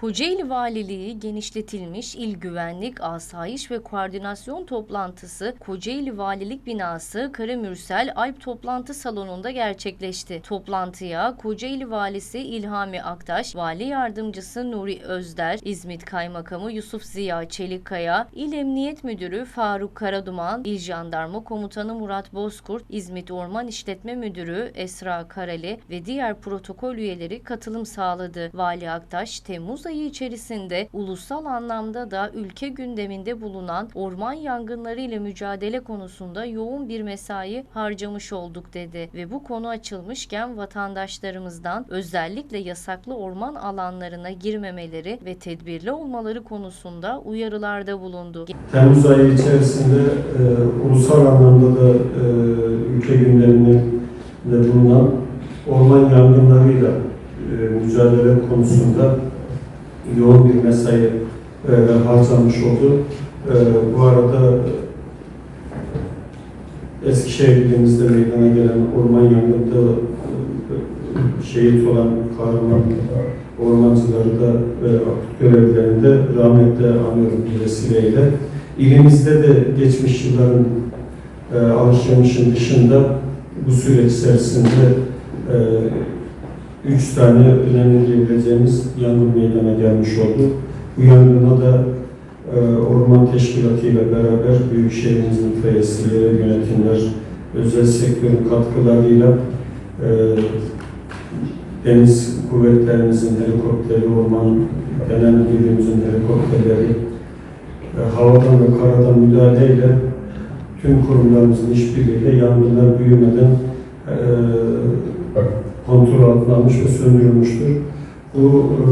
Kocaeli Valiliği genişletilmiş il güvenlik, asayiş ve koordinasyon toplantısı Kocaeli Valilik Binası Karamürsel Alp Toplantı Salonu'nda gerçekleşti. Toplantıya Kocaeli Valisi İlhami Aktaş, Vali Yardımcısı Nuri Özder, İzmit Kaymakamı Yusuf Ziya Çelikkaya, İl Emniyet Müdürü Faruk Karaduman, İl Jandarma Komutanı Murat Bozkurt, İzmit Orman İşletme Müdürü Esra Karali ve diğer protokol üyeleri katılım sağladı. Vali Aktaş, Temmuz ayı içerisinde ulusal anlamda da ülke gündeminde bulunan orman yangınları ile mücadele konusunda yoğun bir mesai harcamış olduk dedi ve bu konu açılmışken vatandaşlarımızdan özellikle yasaklı orman alanlarına girmemeleri ve tedbirli olmaları konusunda uyarılarda bulundu. Temmuz ayı içerisinde e, ulusal anlamda da e, ülke gündeminde bulunan orman yangınlarıyla e, mücadele konusunda yoğun bir mesai e, harcanmış oldu. E, bu arada Eskişehir ilimizde meydana gelen orman yangında e, şehit olan kahraman ormancıları da ve aktif görevlilerini de rahmetle anıyorum bu vesileyle. İlimizde de geçmiş yılların e, alışverişin dışında bu süreç içerisinde e, üç tane önemli diyebileceğimiz yangın meydana gelmiş oldu. Bu yangına da e, Orman Teşkilatı ile beraber Büyükşehirimizin müfeyyesleri, yönetimler, özel sektörün katkılarıyla e, deniz kuvvetlerimizin helikopteri, orman genel müdürlüğümüzün helikopterleri, e, havadan ve karadan müdahaleyle tüm kurumlarımızın işbirliğiyle yangınlar büyümeden e, kontrol altına almış ve söndürülmüştür. Bu e,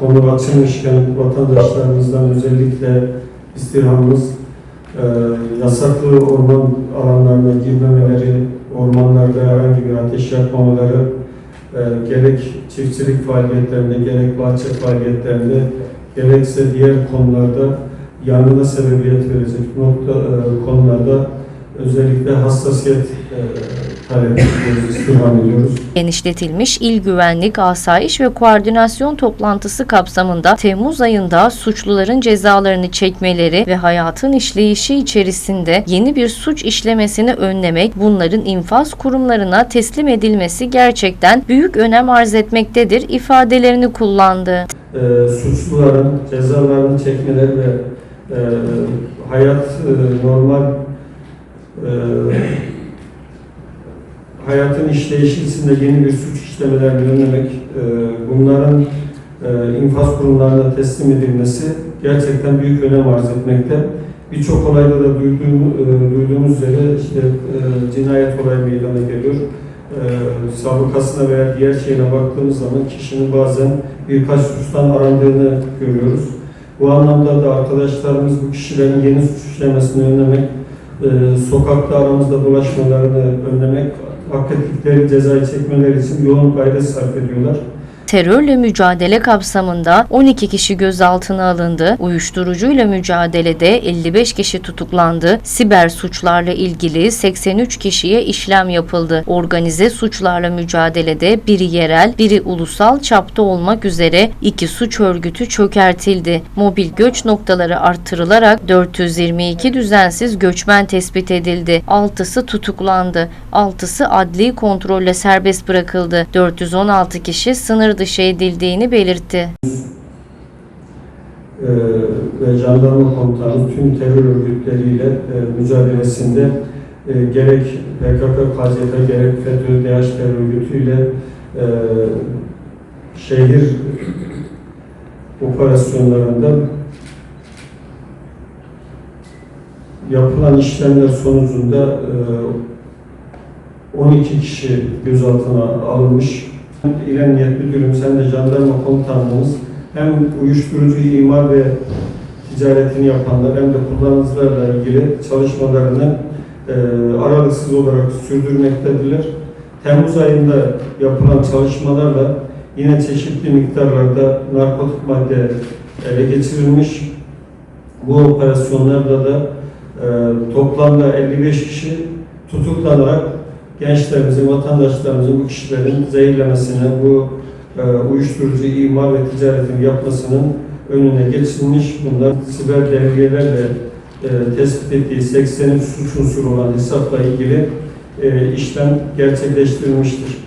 konu açılmışken vatandaşlarımızdan özellikle istirhamımız e, yasaklı orman alanlarına girmemeleri, ormanlarda herhangi bir ateş yapmamaları, e, gerek çiftçilik faaliyetlerinde, gerek bahçe faaliyetlerinde, gerekse diğer konularda yangına sebebiyet verecek nokta e, konularda özellikle hassasiyet e, Genişletilmiş İl Güvenlik, Asayiş ve Koordinasyon toplantısı kapsamında Temmuz ayında suçluların cezalarını çekmeleri ve hayatın işleyişi içerisinde yeni bir suç işlemesini önlemek, bunların infaz kurumlarına teslim edilmesi gerçekten büyük önem arz etmektedir ifadelerini kullandı. e, suçluların cezalarını çekmeleri ve e, hayat e, normal e, hayatın işleyişi içinde yeni bir suç işlemelerini önlemek, e, bunların e, infaz kurumlarına teslim edilmesi gerçekten büyük önem arz etmekte. Birçok olayda da duyduğum, e, duyduğumuz üzere işte e, cinayet olayı meydana geliyor. E, sabıkasına veya diğer şeyine baktığımız zaman kişinin bazen birkaç suçtan arandığını görüyoruz. Bu anlamda da arkadaşlarımız bu kişilerin yeni suç işlemesini önlemek, e, sokakta aramızda dolaşmalarını önlemek, hak ettikleri cezayı çekmeleri için yoğun gayret sarf ediyorlar. Terörle mücadele kapsamında 12 kişi gözaltına alındı. Uyuşturucuyla mücadelede 55 kişi tutuklandı. Siber suçlarla ilgili 83 kişiye işlem yapıldı. Organize suçlarla mücadelede biri yerel, biri ulusal çapta olmak üzere iki suç örgütü çökertildi. Mobil göç noktaları artırılarak 422 düzensiz göçmen tespit edildi. 6'sı tutuklandı. 6'sı adli kontrolle serbest bırakıldı. 416 kişi sınır dışı edildiğini belirtti. e, ve jandarma komutanı tüm terör örgütleriyle e, mücadelesinde e, gerek PKK, KCK, gerek FETÖ, DH terör örgütüyle e, şehir operasyonlarında yapılan işlemler sonucunda e, 12 kişi gözaltına alınmış. İl Emniyet Müdürüm, sen de jandarma komutanlığımız hem uyuşturucu imar ve ticaretini yapanlar hem de kullanıcılarla ilgili çalışmalarını e, aralıksız olarak sürdürmektedirler. Temmuz ayında yapılan çalışmalarla yine çeşitli miktarlarda narkotik madde ele geçirilmiş. Bu operasyonlarda da e, toplamda 55 kişi tutuklanarak gençlerimizin, vatandaşlarımızın bu kişilerin zehirlemesine, bu e, uyuşturucu imal ve ticaretini yapmasının önüne geçilmiş. Bunlar siber devriyelerle e, tespit ettiği 80'in suç unsuru olan hesapla ilgili e, işlem gerçekleştirilmiştir.